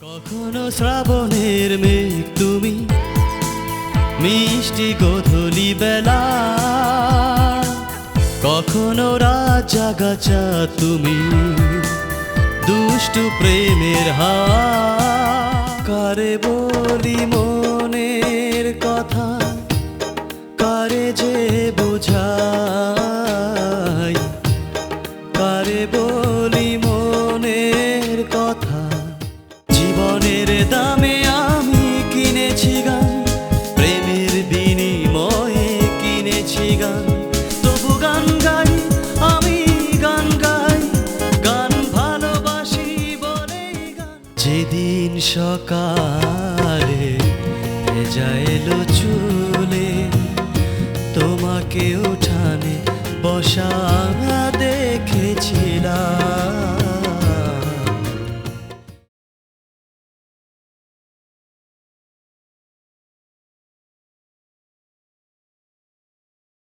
কখনো শ্রাবণের মেঘ তুমি, মিষ্টি গোধূলি বেলা। কখনো রাত জাগাচা তুমি, দুষ্টু প্রেমের হাওয়া কারে বলি মনের কথা, কারে যে বোঝাই কিনেছি গান তবু গান গাই, আমি গান গাই, গান ভালোবাসি বলে যেদিন সকালে ভেজা এলো চুলে, তোমাকে উঠানে বসা